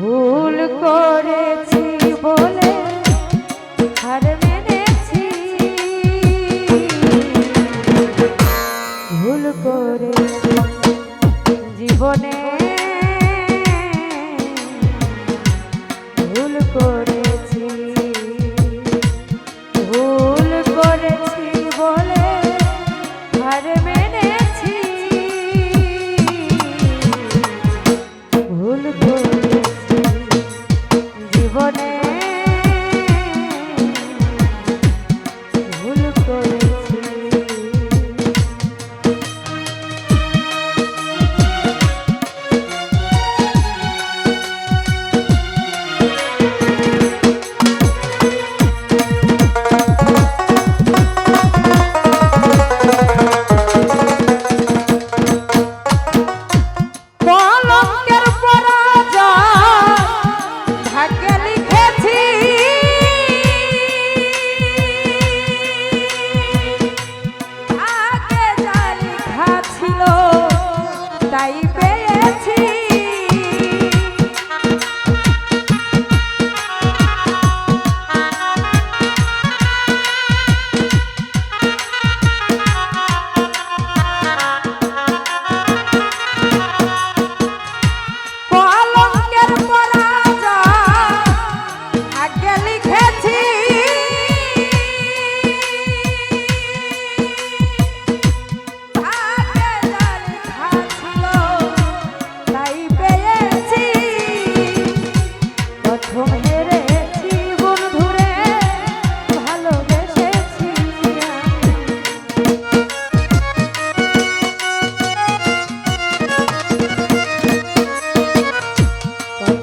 ভুল করেছি বলে হার মেনেছি। ভুল করেছি জীবনে। ভুল করেছি। ভুল করেছি বলে হার ভুল করেছি জীবনে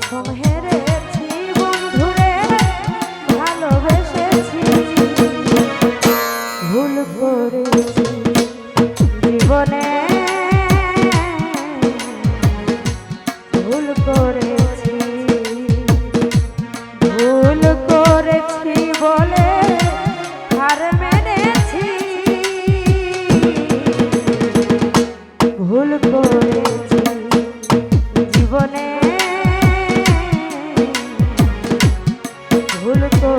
from headed को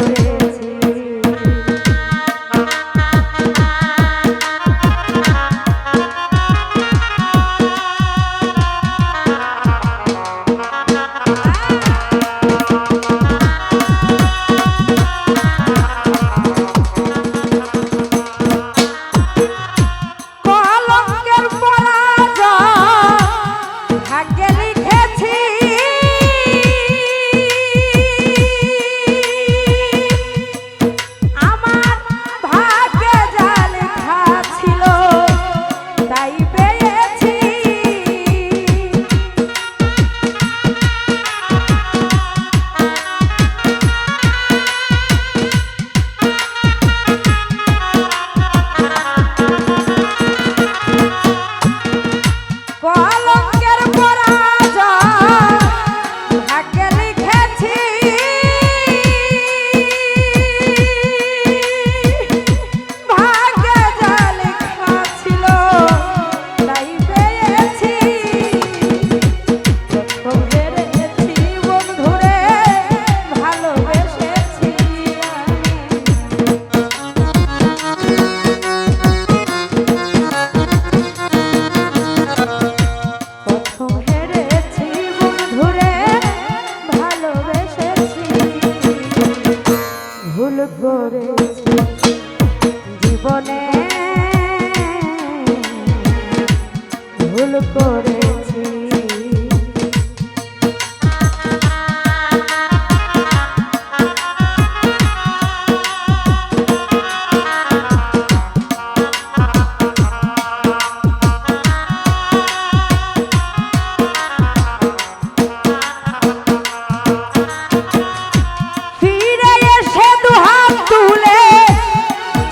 good.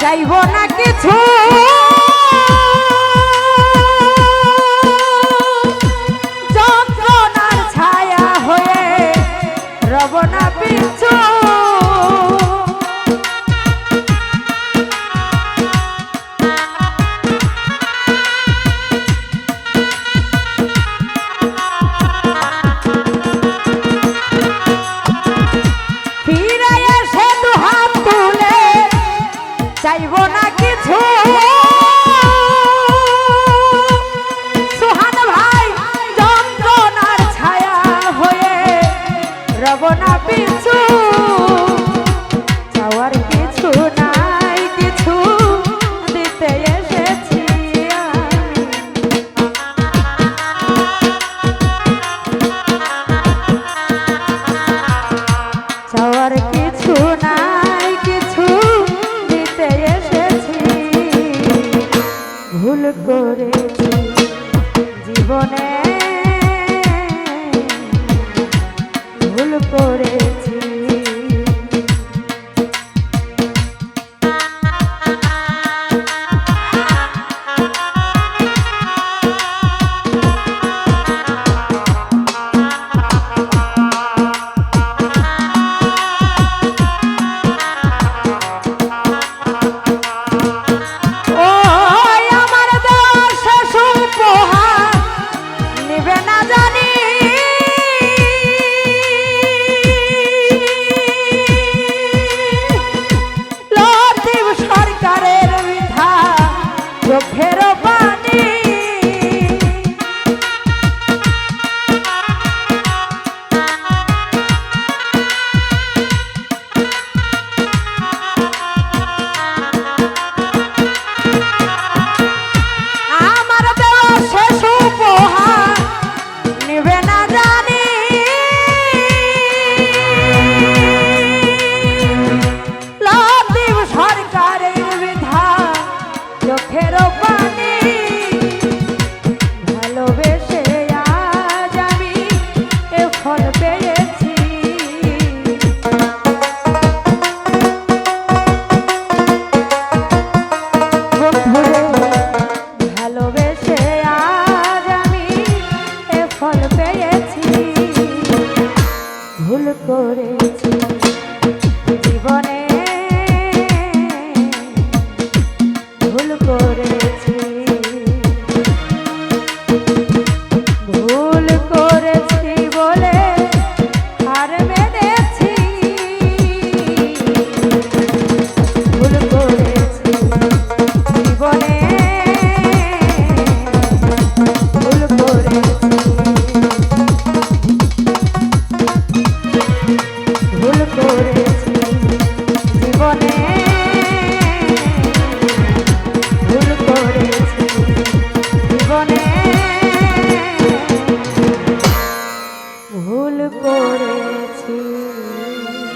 চাইব না কিছু। যন্ত্রণার ছায়া হয়ে রব না পিছু। চোখ